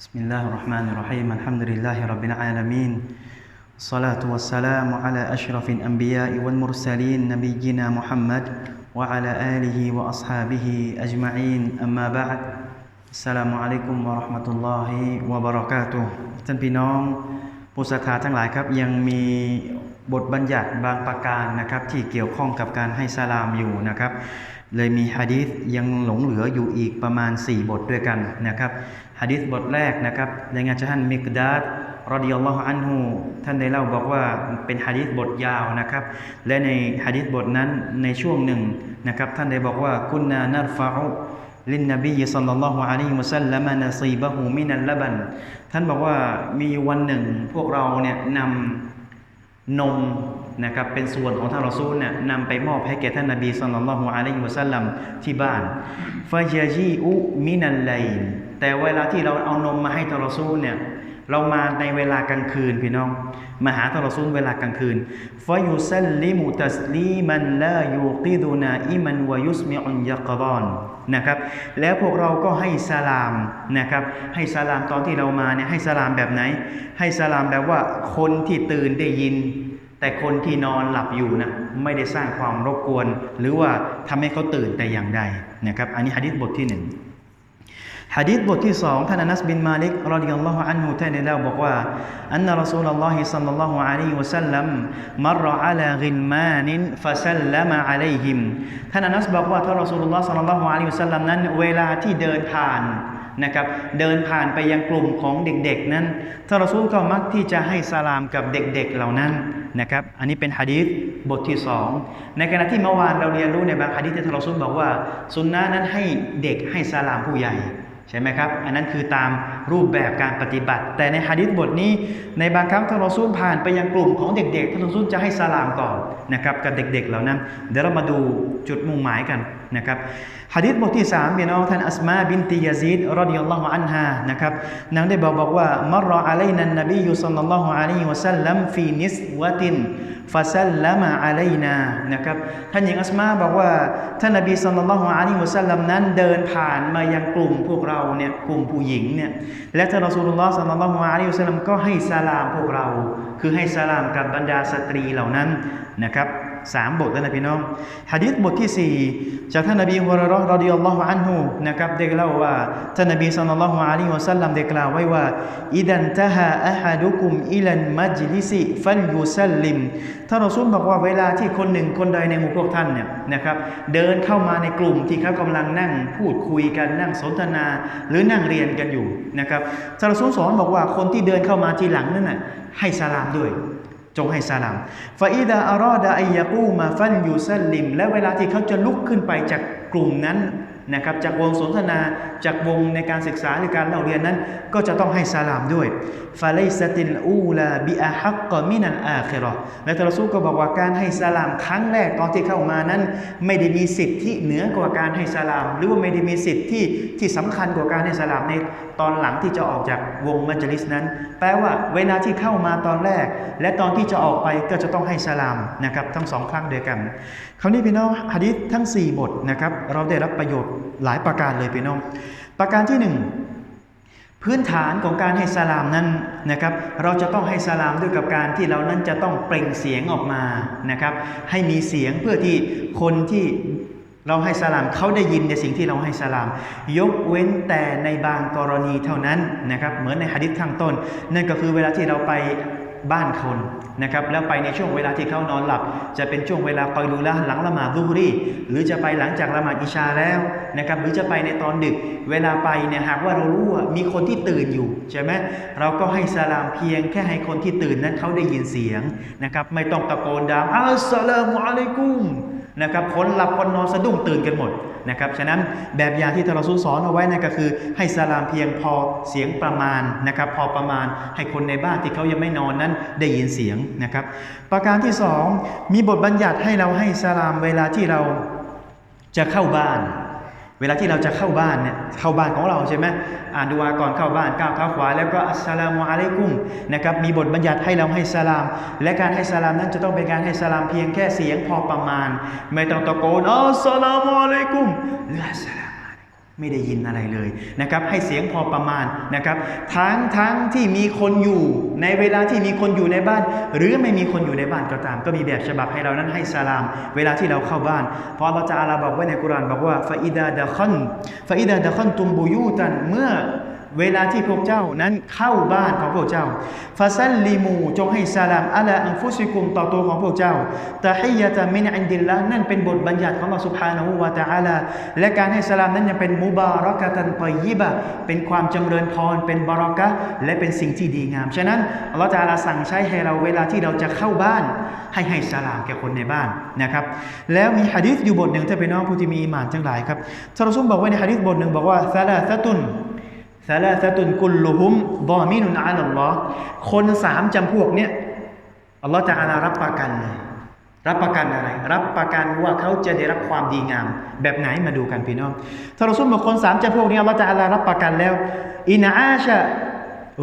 بسم الله الرحمن الرحيم الحمد لله رب العالمين الصلاة والسلام على أشرف الأنبياء والمرسلين نبينا محمد وعلى آله وأصحابه أجمعين أما بعد السلام عليكم ورحمة الله وبركاته ท่านพี่น้องผู้ศรัทธาทั้งหลายครับยังมีบทบัญญัติบางประการนะครับที่เกี่ยวข้องกับการให้สลามอยู่นะครับ เลยมีฮะดีษยังหลงเหลืออยู่อีกประมาณ 4 บทด้วยกันนะครับ ฮะดีษบทแรกนะครับรายงานท่านมิกดาดรอดิยัลลอฮุอันฮูท่านได้เล่าบอกว่าเป็นฮะดีษบทยาวนะครับ และในฮะดีษบทนั้นในช่วงหนึ่งนะครับ ท่านได้บอกว่ากุนนานัรฟะอุลินนบีสัลลัลลอฮุอะลัยฮิวะสัลลัมนซีบะฮูมินัลละบันท่านบอกว่ามีวันหนึ่งพวกเราเนี่ยนำนมนะครับเป็นส่วนของท่านรอซูลเนี่ยนำไปมอบให้แก่ท่านนบีสัลลัลลอฮุอะลัยฮิวะสัลลัมที่บ้านฟาจาจีอุมินัลไลน แต่เวลาที่เราเอานมมาให้ทารซูลเนี่ยเรามาในเวลากลางคืนพี่น้อง มาหาทารซูลเวลากลางคืนฟายุซัลลิมุตัสลีมันลายูกิดุนาอิมันวายุสมิอุนยักรอนนะครับ แล้วพวกเราก็ให้สลามนะครับ ให้สลามตอนที่เรามาเนี่ยให้สลามแบบไหน ให้สลามแบบว่าคนที่ตื่นได้ยิน แต่คนที่นอนหลับอยู่นะไม่ได้สร้างความรบกวน หรือว่าทำให้เขาตื่นแต่อย่างใดนะครับ อันนี้ฮะดิษบทที่หนึ่ง ฮะดิษบทที่สองท่านอนัสบินมาลิกรอดิยัลลอฮุอันฮุท่านได้เล่าบอกว่าอันนรอซูลลอฮิสัลลัลลอฮุอะลัยฮิวะสัลลัมมัรอะลากินมานินฟะซัลลัมอะลัยฮิมท่านอนัสบอกว่าท่านรอซูลลลอฮ์สัลลัลลอฮุอะลัยฮิวะสัลลัมนั้น เวลาที่เดินผ่านนะครับเดินผ่านไปยังกลุ่มของเด็กๆ นั้นท่านรอซูลก็มักที่จะให้สลามกับเด็กๆเหล่านั้นนะครับอันนี้เป็นฮะดีษบทที่สองในขณะที่เมื่อวานเราเรียนรู้ในบางฮะดีษที่ท่านรอซูลบอกว่าสุนนะนั้นให้เด็กให้สลามผู้ใหญ่ ใช่ไหมครับ อันนั้นคือตามรูปแบบการปฏิบัติ แต่ในฮะดิษบทนี้ ในบางครั้งท่านรอซูลผ่านไปยังกลุ่มของเด็กๆท่านรอซูลจะให้สลามก่อนนะครับกับเด็ก ๆ เหล่านั้น เดี๋ยวเรามาดูจุดมุ่งหมายกันนะครับฮะดิษบทที่3พี่น้องท่านอัสมาบินติยาซีดรอดิยัลลอฮุอันฮานะครับนางได้บอกบอกว่ามรออะลัยนันนบียุสัลลัลลอฮุอะลัยฮิวะสัลลัมฟีนิสวะตินฟาซัลละมาอะลัยนานะครับท่านหญิงอัสมาบอกว่าท่านนบีสัลลัลลอฮุอะลัยฮิวะสัลลัมนั้นเดินผ่านมายังกลุ่มพวกเราเนี่ยกลุ่มผู้หญิงเนี่ยและท่านรอสูลุลลอฮ์สัลลัลลอฮุอะลัยฮิวสัลลัมก็ให้สลามพวกเรา คือให้สลามกับบรรดาสตรีเหล่านั้นนะครับ สามบทแล้วนะพี่น้องฮะดิษบทที่สี่จากท่านนบีฮุรเราะห์รอดิยัลลอฮุอันฮุนะครับได้เล่าว่าท่านนบีศ็อลลัลลอฮุอะลัยฮิวะซัลลัมได้กล่าวไว้ว่าอิดันตะฮาอะฮัดุกุมอิลันมัจลิซิฟัลยุซัลลิมท่านรอซูลบอกว่าเวลาที่คนหนึ่งคนใดในหมู่พวกท่านเนี่ยนะครับเดินเข้ามาในกลุ่มที่เขากำลังนั่งพูดคุยกันนั่งสนทนา หรือนั่งเรียนกันอยู่นะครับท่านรอซูลสอนบอกว่าคนที่เดินเข้ามาทีหลังนั่นน่ะให้สลามด้วย จงให้สลามฟาอิดาอารอดาอียากูมาฟันยูซัลลิม และเวลาที่เขาจะลุกขึ้นไปจากกลุ่มนั้น นะครับจากวงสนทนาจากวงในการศึกษาหรือการเล่าเรียนนั้น ก็จะต้องให้สลามด้วยฟาเลสติลอูลาบิอาฮักกอมินันอาเครอและทรสูก็บอกว่าการให้สลามครั้งแรกตอนที่เข้ามานั้น ไม่ได้มีสิทธิ์ที่เหนือกว่าการให้สลาม หรือว่าไม่ได้มีสิทธิ์ที่ที่สำคัญกว่าการให้สลามในตอนหลังที่จะออกจากวงมัจลิสนั้น แปลว่าเวลาที่เข้ามาตอนแรก และตอนที่จะออกไปก็จะต้องให้สลามนะครับทั้งสองครั้งเดียวกัน คราวนี้พี่น้องฮะดิษทั้ง 4 บทนะครับเราได้รับประโยชน์หลายประการเลยพี่น้อง ประการที่1พื้นฐานของการให้สลามนั้นนะครับ เราจะต้องให้สลามด้วยกับการที่เรานั้นจะต้องเปล่งเสียงออกมานะครับ ให้มีเสียงเพื่อที่คนที่เราให้สลามเขาได้ยินในสิ่งที่เราให้สลาม ยกเว้นแต่ในบางกรณีเท่านั้นนะครับ เหมือนในฮะดิษข้างต้น นั่นก็คือเวลาที่เราไป บ้านคนนะครับแล้วไปในช่วงเวลาที่เขานอนหลับ จะเป็นช่วงเวลาคอยดูละหลังละหมาดซุฮรีหรือจะไปหลังจากละหมาดอิชาแล้วนะครับหรือจะไปในตอนดึกเวลาไปเนี่ยหากว่าเรารู้ว่ามีคนที่ตื่นอยู่ใช่ไหมเราก็ให้สลามเพียงแค่ให้คนที่ตื่นนั้นเขาได้ยินเสียงนะครับไม่ต้องตะโกนดังอัสสลามุอะลัยกุม นะครับคนหลับคนนอนสะดุ้งตื่นกันหมดนะครับฉะนั้นแบบอย่างที่ทารสุสอนเอาไว้นะก็คือ ให้สลามเพียงพอเสียงประมาณนะครับพอประมาณให้คนในบ้านที่เขายังไม่นอนนั้นได้ยินเสียงนะครับ ประการที่สองมีบทบัญญัติให้เราให้สลามเวลาที่เราจะเข้าบ้าน เวลาที่เราจะเข้าบ้านเนี่ยเข้าบ้านของเราใช่ไหมอ่านดูอาก่อนเข้าบ้านก้าวเท้าขวา แล้วก็อัสสลามุอะลัยกุมนะครับมีบทบัญญัติให้เราให้สลาม และการให้สลามนั้นจะต้องเป็นการให้สลามเพียงแค่เสียงพอประมาณ ไม่ต้องตะโกนอัสสลามุอะลัยกุมละสลามอสลาม ไม่ได้ยินอะไรเลยนะครับให้เสียงพอประมาณนะครับทั้งทั้งที่มีคนอยู่ในเวลาที่มีคนอยู่ในบ้าน หรือไม่มีคนอยู่ในบ้านก็ตาม ก็มีแบบฉบับให้เรานั้นให้สลาม เวลาที่เราเข้าบ้านเพราะเราจะอาลาบอกไว้ในกุรานบอกว่าฟาอิดาดะคันฟาอิดาดะคันตุมบุยูตันเมื่อ เวลาที่พวกเจ้านั้นเข้าบ้านของพวกเจ้าฟาซัลลิมูจงให้สลามอัลลอังฟุสิกุมต่อตัวของพวกเจ้าแต่ให้ยาตะมินอันดิลละนั่นเป็นบทบัญญัติของเราสุภาณหูวาตาอาลาและการให้สลามนั้นยังเป็นมุบารักะตันตอยิบะเป็นความจำเริญพรเป็นบารอกะและเป็นสิ่งที่ดีงาม ฉะนั้นอัลลอฮฺตะาลาสั่งใช้ให้เราเวลาที่เราจะเข้าบ้าน ให้ให้สลามแก่คนในบ้านนะครับ แล้วมีฮะดิษอยู่บทหนึ่งถ้าเป็นน้องผู้ที่มีอิมานทั้งหลายครับทารุสุมบอกไว้ในฮะดิษบทหนึ่งบอกว่าซาลาซะตุน ซาลาซะตุนกุลลุฮุมดอมินุนอาลัลลอฮ์คนสามจำพวกเนี้ยอัลลอฮ์จะอาลารับประกันเลยรับประกันอะไร รับประกันว่าเขาจะได้รับความดีงาม แบบไหนมาดูกันพี่น้องถ้าเราสุ่มบอกคนสามจำพวกนี้อัลลอฮ์จะอาลารับประกันแล้วอินอาชะ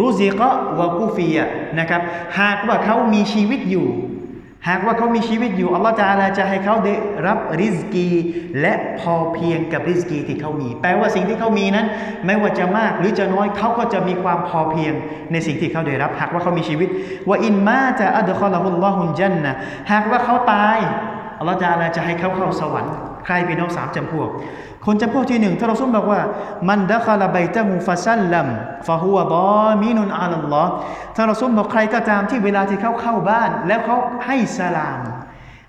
รุซิกะวะกุฟียะนะครับ หากว่าเขามีชีวิตอยู่ หากว่าเขามีชีวิตอยู่อัลลอฮฺจะอาลาจะให้เขาได้รับริสกี และพอเพียงกับริสกีที่เขามี แปลว่าสิ่งที่เขามีนั้น ไม่ว่าจะมากหรือจะน้อยเขาก็จะมีความพอเพียงในสิ่งที่เขาได้รับ หากว่าเขามีชีวิตว่าอินมาจะอัลลอละฮุลลอฮุนจันนะหากว่าเขาตายอัลลอฮฺจะอาลาจะให้เขาเข้าสวรรค์ ใครพี่น้องสามจำพวก คนจำพวกที่หนึ่งถ้าเราสุ่มบอกว่า มันดะคาลาไบตะมูฟาซัลลัมฟะฮุวบอมินุนอาลัลลอฮ์ถ้าเราสุ่มบอกใครก็ตามที่เวลาที่เขาเข้าบ้าน แล้วเขาให้สลาม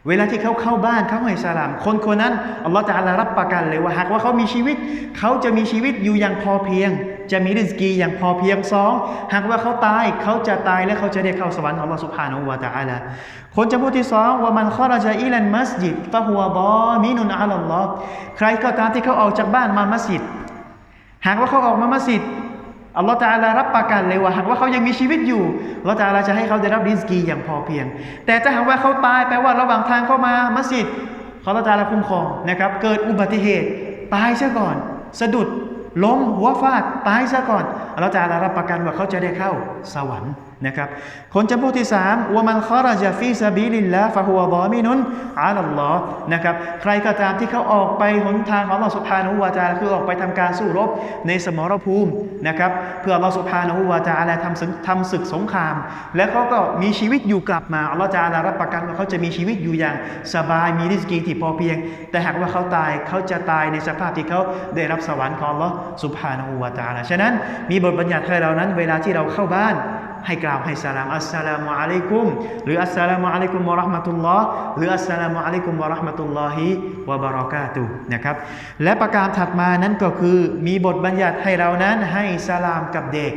เวลาที่เขาเข้าบ้านเขาให้สลาม คนคนนั้นอัลลอฮ์จะอาลารับประกันเลยว่าหากว่าเขามีชีวิต เขาจะมีชีวิตอยู่อย่างพอเพียง จะมีริสกีอย่างพอเพียงสองหากว่าเขาตายเขาจะตายและเขาจะได้เข้าสวรรค์ของอัลลอฮฺสุบฮานาอูวะตาลาคนจำพวกที่สองว่ามันข้อราจาอิลันมัสยิดฟะฮัวบอมินุนอาลัลลอฮ์ใครก็ตามที่เขาออกจากบ้านมามัสยิด หากว่าเขาออกมามัสยิดอัลลอฮฺตาลารับประกันเลยว่าหากว่าเขายังมีชีวิตอยู่อัลลอฮฺตาลาจะให้เขาได้รับริสกีอย่างพอเพียง แต่ถ้าหากว่าเขาตายแปลว่าระหว่างทางเข้ามามัสยิดเขาอัลลอฮฺตาลาคุ้มครองนะครับ เกิดอุบัติเหตุตายซะก่อน สะดุด ล้มหัวฟาดตายซะก่อนเราจะรับประกันว่าเขาจะได้เข้าสวรรค์นะครับ คนจำพวกที่สามวามันคอราจาฟีซาบิลิลลาฟะฮัวบอมินุนอาลัลลอฮ์นะครับ ใครก็ตามที่เขาออกไปหนทางของอัลลอฮฺสุบฮานะฮูวาตาคือออกไปทำการสู้รบในสมรภูมินะครับ เพื่ออัลลอฮฺสุบฮานะฮูวาตาลาทำศึกทำศึกสงคราม และเขาก็มีชีวิตอยู่กลับมาอัลลอฮฺตาลารับประกันว่าเขาจะมีชีวิตอยู่อย่างสบายมีริสกีที่พอเพียง แต่หากว่าเขาตายเขาจะตายในสภาพที่เขาได้รับสวรรค์ของอัลลอฮฺสุบฮานะฮูวาตาลาฉะนั้นมีบทบัญญัติให้เรานั้น เวลาที่เราเข้าบ้าน ให้กล่าวให้สลามอัสสลามุอะลัยกุม หรืออัสสลามุอะลัยกุมวะราะห์มะตุลลอฮ์หรืออัสสลามุอะลัยกุมวะราะห์มะตุลลอฮิวะบะเราะกาตุนะครับและประการถัดมานั้นก็คือมีบทบัญญัติให้เรานั้นให้สลามกับเด็ก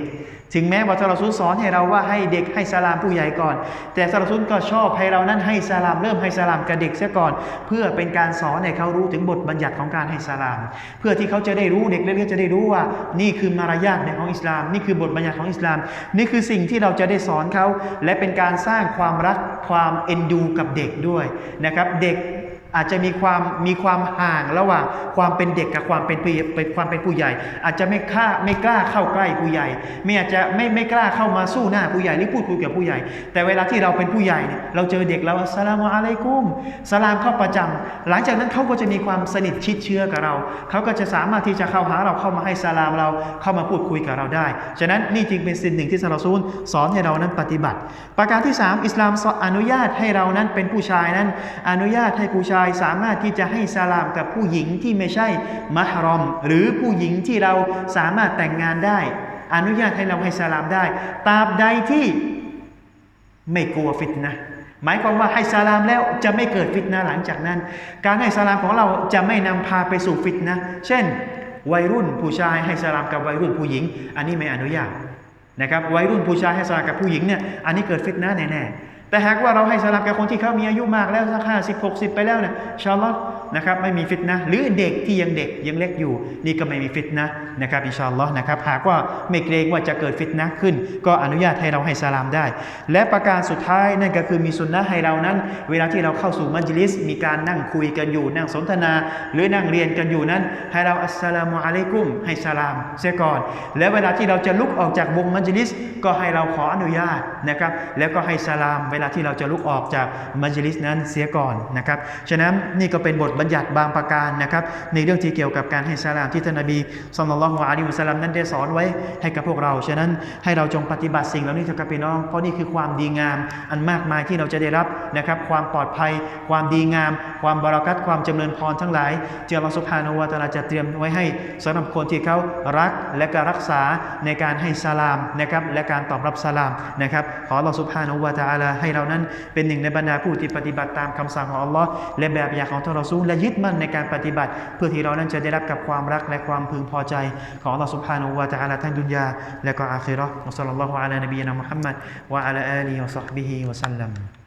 ถึงแม้ว่าทารซุลสอนให้เราว่าให้เด็กให้สลามผู้ใหญ่ก่อน แต่ทารซุลก็ชอบให้เรานั้นให้สลามเริ่มให้สลามกับเด็กเสียก่อน เพื่อเป็นการสอนให้เขารู้ถึงบทบัญญัติของการให้สลาม เพื่อที่เขาจะได้รู้เด็กเล็กๆจะได้รู้ว่า นี่คือมารยาทในของอิสลาม นี่คือบทบัญญัติของอิสลาม นี่คือสิ่งที่เราจะได้สอนเขาและเป็นการสร้างความรักความเอ็นดูกับเด็กด้วยนะครับเด็ก อาจจะมีความมีความห่างระหว่างความเป็นเด็กกับความเป็นผู้ความเป็นผู้ใหญ่ อาจจะไม่กล้าไม่กล้าเข้าใกล้ผู้ใหญ่ ไม่อาจจะไม่ไม่กล้าเข้ามาสู้หน้าผู้ใหญ่หรือพูดคุยกับผู้ใหญ่ แต่เวลาที่เราเป็นผู้ใหญ่เนี่ยเราเจอเด็กแล้วอัสลามอะลัยกุมสลามเข้าประจำหลังจากนั้นเขาก็จะมีความสนิทชิดเชื้อกับเรา เขาก็จะสามารถที่จะเข้าหาเราเข้ามาให้สลามเราเข้ามาพูดคุยกับเราได้ ฉะนั้นนี่จึงเป็นสิ่งหนึ่งที่ซาลาซูลสอนให้เรานั้นปฏิบัติ ประการที่ 3 อิสลามอนุญาตให้เรานั้นเป็นผู้ชายนั้น อนุญาตให้ผู้ชายสามารถที่จะให้สลามกับผู้หญิงที่ไม่ใช่มหรอม หรือผู้หญิงที่เราสามารถแต่งงานได้ อนุญาตให้เราให้สลามได้ตราบใดที่ไม่กลัวฟิตนะหมายความว่าให้สลามแล้วจะไม่เกิดฟิตนะหลังจากนั้น การให้สลามของเราจะไม่นำพาไปสู่ฟิตนะเช่น วัยรุ่นผู้ชายให้สลามกับวัยรุ่นผู้หญิง อันนี้ไม่อนุญาตนะครับวัยรุ่นผู้ชายให้สลามกับผู้หญิงเนี่ยอันนี้เกิดฟิตนะแน่ๆ แต่หากว่าเราให้สลามกับคนที่เขามีอายุมากแล้วสักห้าสิบหกสิบไปแล้วเนี่ยชาลอ นะครับไม่มีฟิตนะหรือเด็กที่ยังเด็กยังเล็กอยู่ นี่ก็ไม่มีฟิตนะนะครับอินชาอัลลอฮ์นะครับหากว่าไม่เกรงว่าจะเกิดฟิตนะขึ้น ก็อนุญาตให้เราให้สลามได้ และประการสุดท้ายนั่นก็คือมีสุนนะให้เรานั้น เวลาที่เราเข้าสู่มัจลิส มีการนั่งคุยกันอยู่ นั่งสนทนา หรือนั่งเรียนกันอยู่นั้น ให้เราอัสสลามุอะลัยกุมให้สลามเสียก่อน และเวลาที่เราจะลุกออกจากวงมัจลิส ก็ให้เราขออนุญาตนะครับแล้วก็ให้สลาม เวลาที่เราจะลุกออกจากมัจลิสนั้นเสียก่อนนะครับฉะนั้นนี่ก็เป็นบทบัญญัติบางประการนะครับ ในเรื่องที่เกี่ยวกับการให้สลามที่ท่านนบีศ็อลลัลลอฮุอะลัยฮิวะซัลลัมนั้นได้สอนไว้ให้กับพวกเรา ฉะนั้นให้เราจงปฏิบัติสิ่งเหล่านี้เถอะครับพี่น้อง เพราะนี่คือความดีงามอันมากมายที่เราจะได้รับนะครับ ความปลอดภัย ความดีงาม ความบารักัตความจำเริญพรทั้งหลายที่อัลลอฮฺซุบฮานะฮูวะตะอาลาจะเตรียมไว้ให้สำหรับคนที่เขารักและก็รักษาในการให้สลามนะครับและการตอบรับสลามนะครับขออัลลอฮฺซุบฮานะฮูวะตะอาลาให้เรานั้นเป็นหนึ่งในบรรดาผู้ที่ปฏิบัติตามคำสั่งของอัลลอฮ์และแบบอย่างของท่านรอซูลและยึดมั่นในการปฏิบัติ เพื่อที่เรานั้นจะได้รับกับความรักและความพึงพอใจ ของอัลลอฮฺซุบฮานะฮูวะตะอาลาทั้งดุนยาและก็อาคิเราะห์วะศ็อลลัลลอฮุอะลานบีนะมุฮัมมัดวะอะลาอาลีฮิวะศ็อฮบิฮิวะซัลลัม